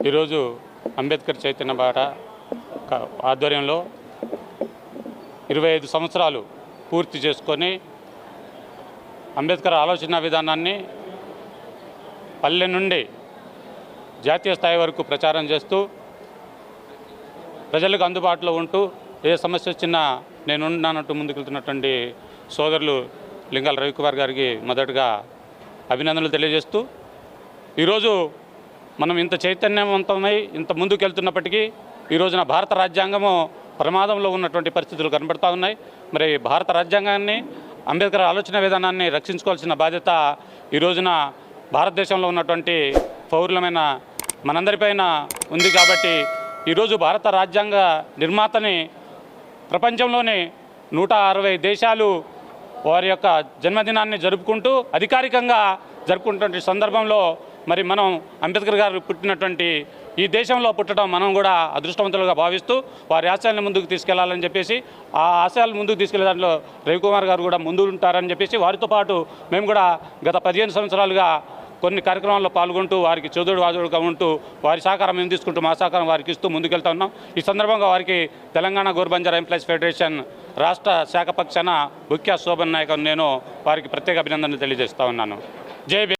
ఈరోజు అంబేద్కర్ చైతన్య బాట ఆధ్వర్యంలో ఇరవై ఐదు సంవత్సరాలు పూర్తి చేసుకొని అంబేద్కర్ ఆలోచన విధానాన్ని పల్లె నుండి జాతీయ స్థాయి వరకు ప్రచారం చేస్తూ ప్రజలకు అందుబాటులో ఉంటూ ఏ సమస్య వచ్చినా నేనున్నానంటూ ముందుకెళ్తున్నటువంటి సోదరులు లింగాల రవికుమార్ గారికి మొదటగా అభినందనలు తెలియజేస్తూ ఈరోజు మనం ఇంత చైతన్యవంతమై ఇంత ముందుకెళ్తున్నప్పటికీ ఈ రోజున భారత రాజ్యాంగము ప్రమాదంలో ఉన్నటువంటి పరిస్థితులు కనబడుతూ ఉన్నాయి. మరి భారత రాజ్యాంగాన్ని అంబేద్కర్ ఆలోచన విధానాన్ని రక్షించుకోవాల్సిన బాధ్యత ఈ రోజున భారతదేశంలో ఉన్నటువంటి పౌరులమైన మనందరిపైన ఉంది కాబట్టి ఈరోజు భారత రాజ్యాంగ నిర్మాతని ప్రపంచంలోని నూట అరవై దేశాలు వారి యొక్క జన్మదినాన్ని జరుపుకుంటూ అధికారికంగా జరుపుకుంటున్న సందర్భంలో మరి మనం అంబేద్కర్ గారు పుట్టినటువంటి ఈ దేశంలో పుట్టడం మనం కూడా అదృష్టవంతులుగా భావిస్తూ వారి ఆశయాలను ముందుకు తీసుకెళ్ళాలని చెప్పేసి ఆ ఆశయాలు ముందుకు తీసుకెళ్ళే దాంట్లో రవికుమార్ గారు కూడా ముందు ఉంటారని చెప్పేసి వారితో పాటు మేము కూడా గత పదిహేను సంవత్సరాలుగా కొన్ని కార్యక్రమాల్లో పాల్గొంటూ వారికి చదువుడు వాదుడుగా ఉంటూ వారి సహకారం మేము తీసుకుంటూ మా సహకారం వారికి ఇస్తూ ముందుకెళ్తా ఉన్నాం. ఈ సందర్భంగా వారికి తెలంగాణ గోర్బంజర్ ఎంప్లాయీస్ ఫెడరేషన్ రాష్ట్ర శాఖ పక్షాన ముఖ్య శోభన్ నాయక్ నేను వారికి ప్రత్యేక అభినందనలు తెలియజేస్తా ఉన్నాను. జై